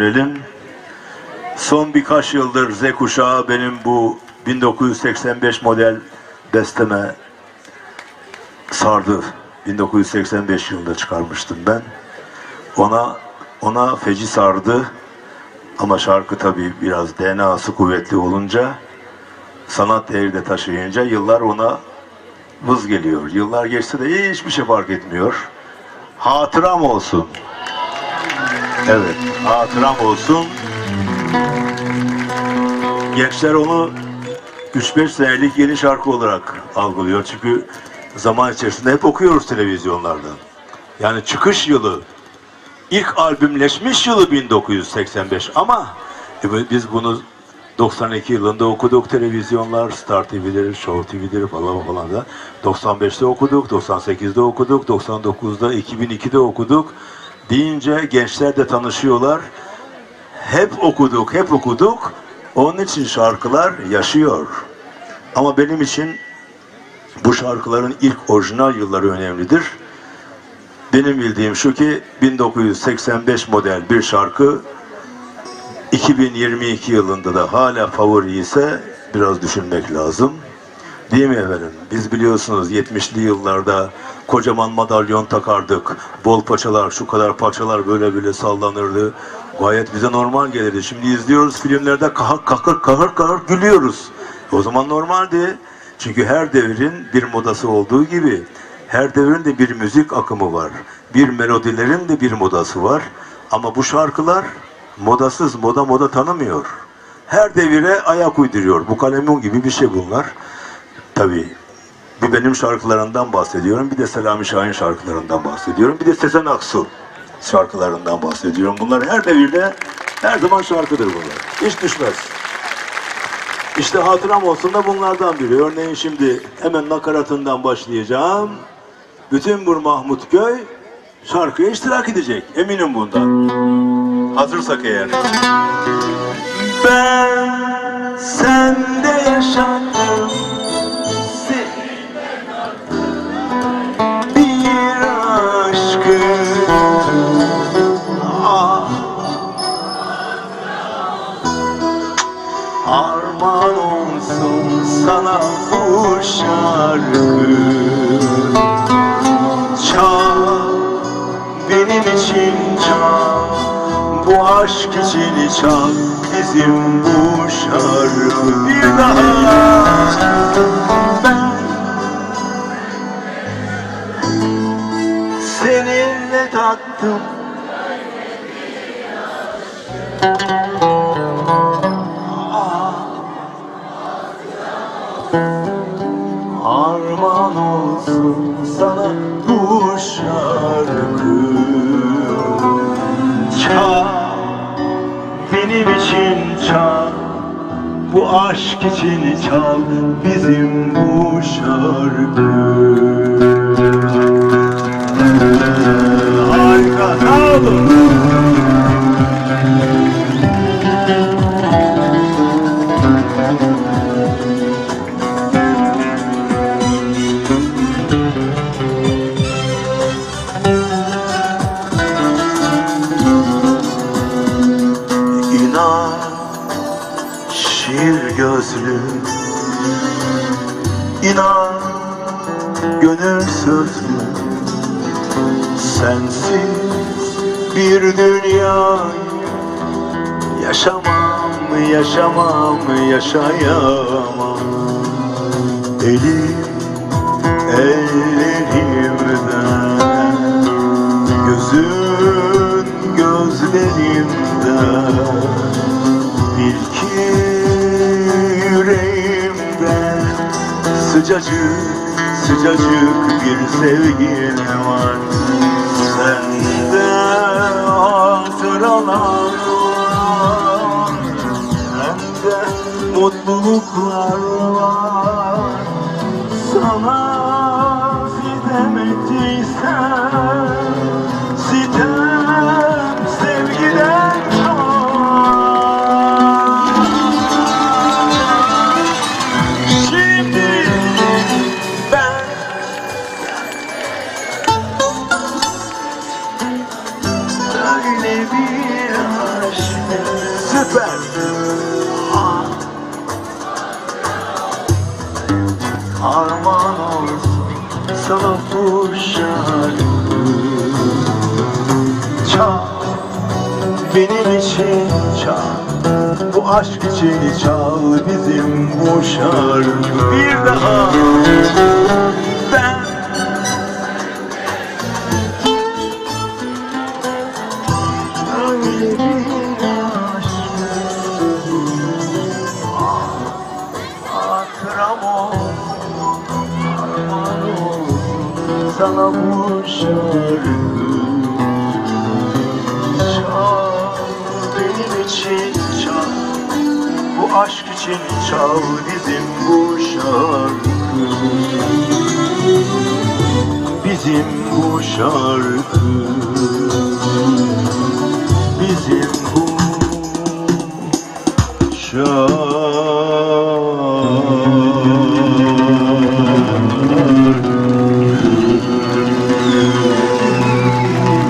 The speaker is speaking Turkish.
Verelim. Son birkaç yıldır Z kuşağı benim bu 1985 model besteme sardı. 1985 yılında çıkarmıştım ben. Ona ona feci sardı. Ama şarkı tabii biraz DNA'sı kuvvetli olunca sanat değeri de taşıyınca yıllar ona vız geliyor. Yıllar geçse de hiçbir şey fark etmiyor. Hatıram olsun. Evet, hatıram olsun. Gençler onu 3-5 senelik yeni şarkı olarak algılıyor. Çünkü zaman içerisinde hep okuyoruz televizyonlardan. Yani çıkış yılı, ilk albümleşmiş yılı 1985 ama e, biz bunu 92 yılında okuduk televizyonlar, Star TV'dir, Show TV'dir falan falan da. 95'te okuduk, 98'de okuduk, 99'da, 2002'de okuduk. Deyince gençler de tanışıyorlar. Hep okuduk, hep okuduk. Onun için şarkılar yaşıyor. Ama benim için bu şarkıların ilk orijinal yılları önemlidir. Benim bildiğim şu ki 1985 model bir şarkı 2022 yılında da hala favori ise biraz düşünmek lazım. Değil mi efendim? Biz biliyorsunuz 70'li yıllarda kocaman madalyon takardık. Bol paçalar, şu kadar paçalar böyle böyle sallanırdı. Gayet bize normal gelirdi. Şimdi izliyoruz filmlerde kahır kahır kahır kahır gülüyoruz. O zaman normaldi. Çünkü her devrin bir modası olduğu gibi her devrin de bir müzik akımı var. Bir melodilerin de bir modası var. Ama bu şarkılar modasız, moda moda tanımıyor. Her devire ayak uyduruyor. Bu kalemun gibi bir şey bunlar. Tabii bir benim şarkılarından bahsediyorum. Bir de Selami Şahin şarkılarından bahsediyorum. Bir de Sezen Aksu şarkılarından bahsediyorum. Bunlar her devirde her zaman şarkıdır bunlar. Hiç düşmez. İşte hatıram olsun da bunlardan biri. Örneğin şimdi hemen nakaratından başlayacağım. Bütün bu Mahmutköy şarkıya iştirak edecek. Eminim bundan. Hazırsak eğer. Ben sende yaşadım. Armağan olsun sana bu şarkı. Çal benim için çal. Bu aşk için çal bizim bu şarkı. Bir daha ben Seninle tattım Armağan olsun sana bu şarkı. Çal benim için çal Bu aşk için çal bizim bu şarkı. Harika sağ olun gönül sözlü Sensiz bir dünya Yaşamam, yaşamam, yaşayamam. Elim ellerimden Gözün gözlerimde Bil ki yüreğimde Sıcacık sıcacık bir sevgin var. Sende hatıralar var. Sende mutluluklar var. Sana sana şarkı Çal. Benim için çal. Bu aşk için çal bizim bu şarkı. Bir daha sana bu şarkı Çal benim için çal. Bu aşk için çal bizim bu şarkı. Bizim bu şarkı